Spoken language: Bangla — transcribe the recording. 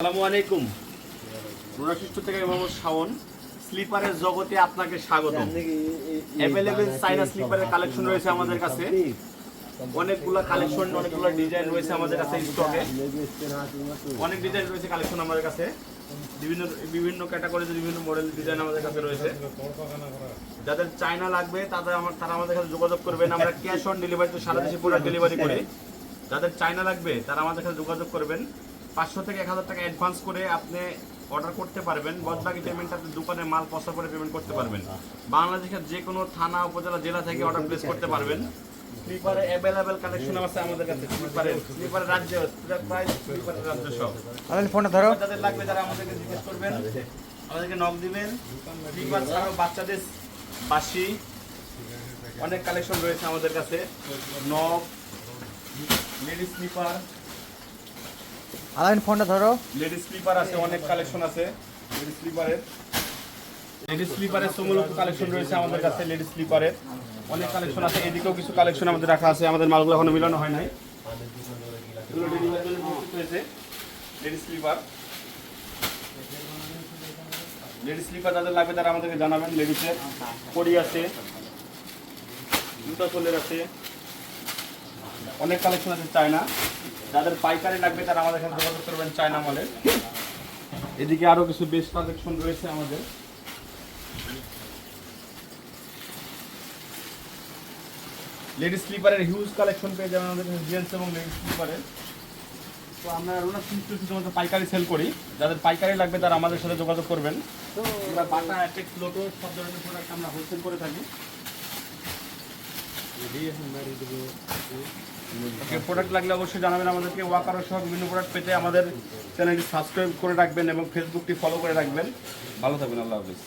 আসসালামু আলাইকুম। থেকে মোহাম্মদ শাওন। স্লিপারের জগতে আপনাকে স্বাগতম। অ্যাভেলেবেল চাইনা স্লিপারের কালেকশন রয়েছে আমাদের কাছে। অনেকগুলো কালেকশন অনেকগুলো ডিজাইন রয়েছে আমাদের কাছে স্টকে অনেক ডিজাইন রয়েছে কালেকশন আমাদের কাছে। বিভিন্ন বিভিন্ন ক্যাটাগরিতে বিভিন্ন মডেল ডিজাইন আমাদের কাছে রয়েছে। যাদের চায়না লাগবে তাদের আমার তারা আমাদের কাছে যোগাযোগ করবেন। আমরা ক্যাশ অন ডেলিভারিতে সারা দেশে পুরো ডেলিভারি করি। যাদের চাইনা লাগবে তারা আমাদের কাছে যোগাযোগ করবেন। পাঁচশো থেকে এক হাজার টাকা অ্যাডভান্স করে আপনি অর্ডার করতে পারবেন বাকি পেমেন্ট আপনি দোকানে মাল পচা করে পেমেন্ট করতে পারবেন। বাংলাদেশের যে কোনো থানা উপজেলা জেলা থেকে অর্ডার প্লেস করতে পারবেন। স্লিপারে অ্যাভেলেবেল কালেকশন আছে আমাদের কাছে স্লিপারের স্লিপারের রাজ্য প্রায় স্লিপারের রাজ্য সব আলাইন ফোনটা ধরো। যাদের লাগবে তারা আমাদেরকে জিজ্ঞেস করবেন আমাদেরকে নক দিবেন। স্লিপার ছাড়াও বাচ্চাদের বাসি অনেক কালেকশন রয়েছে আমাদের কাছে। নক লেডিস স্লিপার আলাইন ফোনটা ধরো। লেডিস স্লিপার আছে, অনেক কালেকশন আছে। লেডিস স্লিপারের লেডিস স্লিপারের সমস্ত কালেকশন রয়েছে আমাদের কাছে লেডিস স্লিপারের অনেক কালেকশন আছে, এদিকেও কিছু কালেকশন আমাদের রাখা আছে, আমাদের মালগুলো এখনও মিলানো হয় নাই। লেডিস স্লিপার লেডিস স্লিপার যাদের লাগবে তারা আমাদেরকে জানাবেন লেডিসের পরি আছে জুতা সোলের আছে। অনেক কালেকশন আছে চায়না। যাদের পাইকারি লাগবে তারা আমাদের এখানে যোগাযোগ করবেন চায়না মলে। এদিকে আরও কিছু বেস্ট কালেকশন রয়েছে আমাদের। লেডিস স্লিপারের হিউজ কালেকশন পেয়ে যাবেন আমাদের জেন্টস এবং লেডিস স্লিপারের তো আমরা রোনা সিস্টেম শুধুমাত্র পাইকারি সেল করি। যাদের পাইকারি লাগবে তারা আমাদের সাথে যোগাযোগ করবেন। তো আমরা বাটা অ্যাটেক্স লোটো সব ধরনের প্রোডাক্ট আমরা হোলসেল করে থাকি। প্রোডাক্ট লাগলে অবশ্যই জানাবেন আমাদেরকে। ওয়াকার সহ বিভিন্ন প্রোডাক্ট পেতে আমাদের চ্যানেলটি সাবস্ক্রাইব করে রাখবেন এবং ফেসবুকটি ফলো করে রাখবেন। ভালো থাকবেন, আল্লাহ হাফিজ।